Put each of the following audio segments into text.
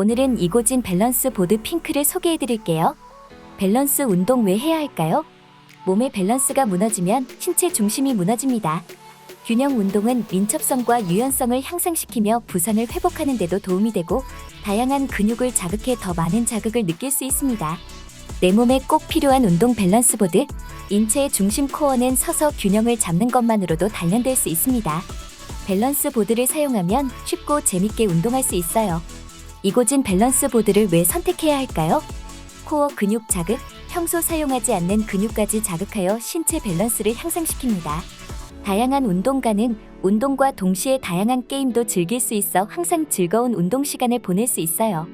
오늘은 이고진 밸런스 보드 핑크를 소개해 드릴게요. 밸런스 운동 왜 해야 할까요? 몸의 밸런스가 무너지면 신체 중심이 무너집니다. 균형 운동은 민첩성과 유연성을 향상시키며 부상을 회복하는 데도 도움이 되고 다양한 근육을 자극해 더 많은 자극을 느낄 수 있습니다. 내 몸에 꼭 필요한 운동 밸런스 보드, 인체의 중심 코어는 서서 균형을 잡는 것만으로도 단련될 수 있습니다. 밸런스 보드를 사용하면 쉽고 재밌게 운동할 수 있어요. 이고진 밸런스 보드를 왜 선택해야 할까요? 코어 근육 자극, 평소 사용하지 않는 근육까지 자극하여 신체 밸런스를 향상시킵니다. 다양한 운동가는 운동과 동시에 다양한 게임도 즐길 수 있어 항상 즐거운 운동 시간을 보낼 수 있어요.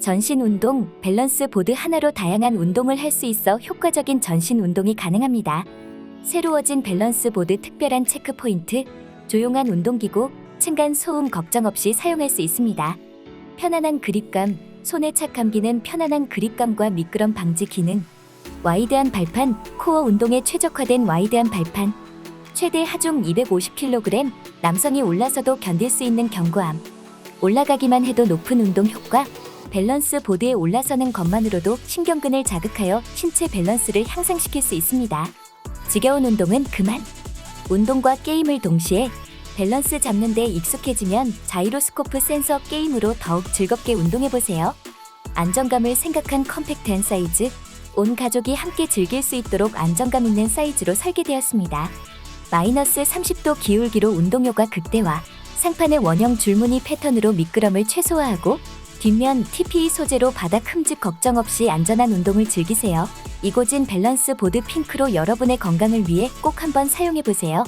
전신 운동, 밸런스 보드 하나로 다양한 운동을 할 수 있어 효과적인 전신 운동이 가능합니다. 새로워진 밸런스 보드 특별한 체크 포인트, 조용한 운동기구, 층간 소음 걱정 없이 사용할 수 있습니다. 편안한 그립감, 손에 착 감기는 편안한 그립감과 미끄럼 방지 기능, 와이드한 발판, 코어 운동에 최적화된 와이드한 발판, 최대 하중 250kg, 남성이 올라서도 견딜 수 있는 견고함, 올라가기만 해도 높은 운동 효과, 밸런스 보드에 올라서는 것만으로도 신경근을 자극하여 신체 밸런스를 향상시킬 수 있습니다. 지겨운 운동은 그만. 운동과 게임을 동시에 밸런스 잡는 데 익숙해지면 자이로스코프 센서 게임으로 더욱 즐겁게 운동해 보세요. 안정감을 생각한 컴팩트한 사이즈, 온 가족이 함께 즐길 수 있도록 안정감 있는 사이즈로 설계되었습니다. 마이너스 30도 기울기로 운동효과 극대화, 상판의 원형 줄무늬 패턴으로 미끄럼을 최소화하고 뒷면 TPE 소재로 바닥 흠집 걱정 없이 안전한 운동을 즐기세요. 이고진 밸런스 보드 핑크로 여러분의 건강을 위해 꼭 한번 사용해 보세요.